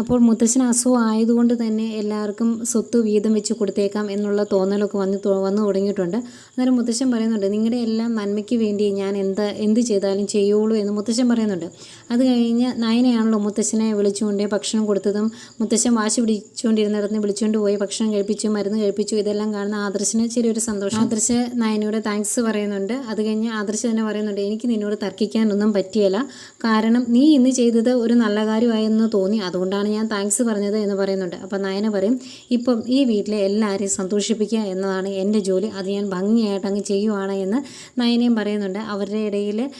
അപ്പോൾ മുത്തശ്ശന് അസുഖം ആയതുകൊണ്ട് തന്നെ എല്ലാവർക്കും സ്വത്ത് വീതം വെച്ച് കൊടുത്തേക്കാം എന്നുള്ള തോന്നലൊക്കെ വന്ന് വന്നു തുടങ്ങിയിട്ടുണ്ട്. അന്നേരം മുത്തശ്ശൻ പറയുന്നുണ്ട് നിങ്ങളുടെ എല്ലാം നന്മയ്ക്ക് വേണ്ടി ഞാൻ എന്താ എന്ത് ചെയ്താലും ചെയ്യുള്ളൂ എന്ന് മുത്തശ്ശൻ പറയുന്നുണ്ട്. അത് കഴിഞ്ഞ് നയനയാണല്ലോ മുത്തശ്ശനെ വിളിച്ചുകൊണ്ട് ഭക്ഷണം കൊടുത്തതും മുത്തശ്ശൻ വാശി പിടിച്ചുകൊണ്ടിരുന്നിടത്ത് വിളിച്ചുകൊണ്ട് പോയി ഭക്ഷണം കഴിപ്പിച്ചു മരുന്ന് കഴിപ്പിച്ചു ഇതെല്ലാം കാണുന്ന ആദർശിന് ചെറിയൊരു സന്തോഷം. ആദർശ് നയനയോട് താങ്ക്സ് പറയുന്നുണ്ട്. അത് കഴിഞ്ഞ് ആദർശ് തന്നെ പറയുന്നുണ്ട് എനിക്ക് നിന്നോട് തർക്കിക്കാനൊന്നും പറ്റിയല്ല. കാരണം നീ ഇന്ന് ചെയ്തത് ഒരു നല്ല കാര്യമായെന്ന് തോന്നി. അതുകൊണ്ടാണ് ഞാൻ താങ്ക്സ് പറഞ്ഞത് എന്ന് പറയുന്നുണ്ട്. അപ്പം നയന പറയും ഇപ്പം ഈ വീട്ടിലെ എല്ലാവരെയും സന്തോഷിപ്പിക്കുക എന്നതാണ് എന്റെ ജോലി. അത് ഞാൻ ഭംഗിയായിട്ട് അങ്ങ് ചെയ്യുവാണ് എന്ന് നയനയും പറയുന്നുണ്ട്. അവരുടെ ഇടയിൽ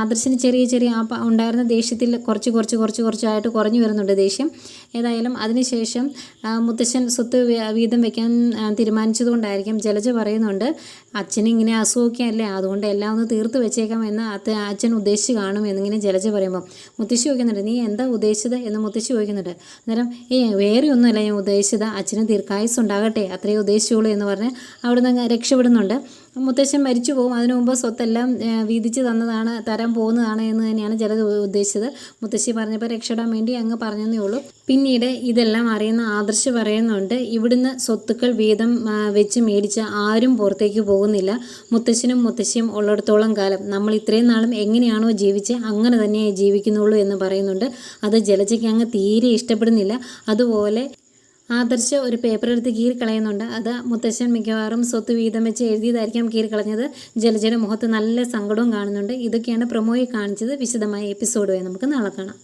ആദർശിന് ചെറിയ ചെറിയ ആ ഉണ്ടായിരുന്ന ദേഷ്യത്തിൽ കുറച്ച് കുറച്ച് കുറച്ച് കുറച്ചായിട്ട് കുറഞ്ഞു വരുന്നുണ്ട് ദേഷ്യം. ഏതായാലും അതിനുശേഷം മുത്തശ്ശൻ സ്വത്ത് വീതം വെക്കാൻ ആ, തീരുമാനിച്ചതുകൊണ്ടായിരിക്കും ജലജ പറയുന്നുണ്ട് അച്ഛന് ഇങ്ങനെ അല്ലേ അതുകൊണ്ട് എല്ലാം ഒന്ന് തീർത്ത് വെച്ചേക്കാം എന്ന് അച്ഛൻ ഉദ്ദേശിച്ച് കാണും എന്നിങ്ങനെ ജലജ പറയുമ്പോൾ മുത്തശ്ശി ചോദിക്കുന്നുണ്ട് നീ എന്താ ഉദ്ദേശിച്ചത്? എന്ന് മുത്തശ്ശി ചോദിക്കുന്നുണ്ട് അന്നേരം ഏ വേറെ ഒന്നുമല്ല ഞാൻ ഉദ്ദേശിച്ചത് അച്ഛന് ദീർഘായുസ് ഉണ്ടാകട്ടെ അത്രയേ ഉദ്ദേശിച്ചുള്ളൂ എന്ന് പറഞ്ഞ് അവിടുന്ന് നിന്ന് രക്ഷപ്പെടുന്നുണ്ട്. മുത്തശ്ശൻ മരിച്ചു പോകും. അതിനു മുമ്പ് സ്വത്തെല്ലാം വീതിച്ച് തന്നതാണ് തരാൻ പോകുന്നതാണ് എന്ന് തന്നെയാണ് ജലജ ഉദ്ദേശിച്ചത്. മുത്തശ്ശി പറഞ്ഞപ്പോൾ രക്ഷപ്പെടാൻ വേണ്ടി അങ്ങ് പറഞ്ഞതേ ഉള്ളൂ. പിന്നീട് ഇതെല്ലാം അറിയുന്ന ആദർശ് പറയുന്നുണ്ട് ഇവിടുന്ന് സ്വത്തുക്കൾ വീതം വെച്ച് മേടിച്ച ആരും പുറത്തേക്ക് പോകുന്നില്ല. മുത്തശ്ശനും മുത്തശ്ശിയും ഉള്ളിടത്തോളം കാലം. നമ്മൾ ഇത്രയും നാളും എങ്ങനെയാണോ ജീവിച്ച് അങ്ങനെ തന്നെ ജീവിക്കുന്നുള്ളൂ എന്ന് പറയുന്നുണ്ട്. അത് ജലജയ്ക്ക് അങ്ങ് തീരെ ഇഷ്ടപ്പെടുന്നില്ല. അതുപോലെ ആദർശ് ഒരു പേപ്പർ എടുത്ത് കീറി കളയുന്നുണ്ട് അത് മുത്തശ്ശൻ മിക്കവാറും സ്വത്ത് വീതം വെച്ച് എഴുതിയതായിരിക്കാം കീറി കളഞ്ഞത് ജലജയുടെ മുഖത്ത് നല്ല സങ്കടവും കാണുന്നുണ്ട്. ഇതൊക്കെയാണ് പ്രൊമോയിൽ കാണിച്ചത് വിശദമായ എപ്പിസോഡുമായി നമുക്ക് നാളെ കാണാം.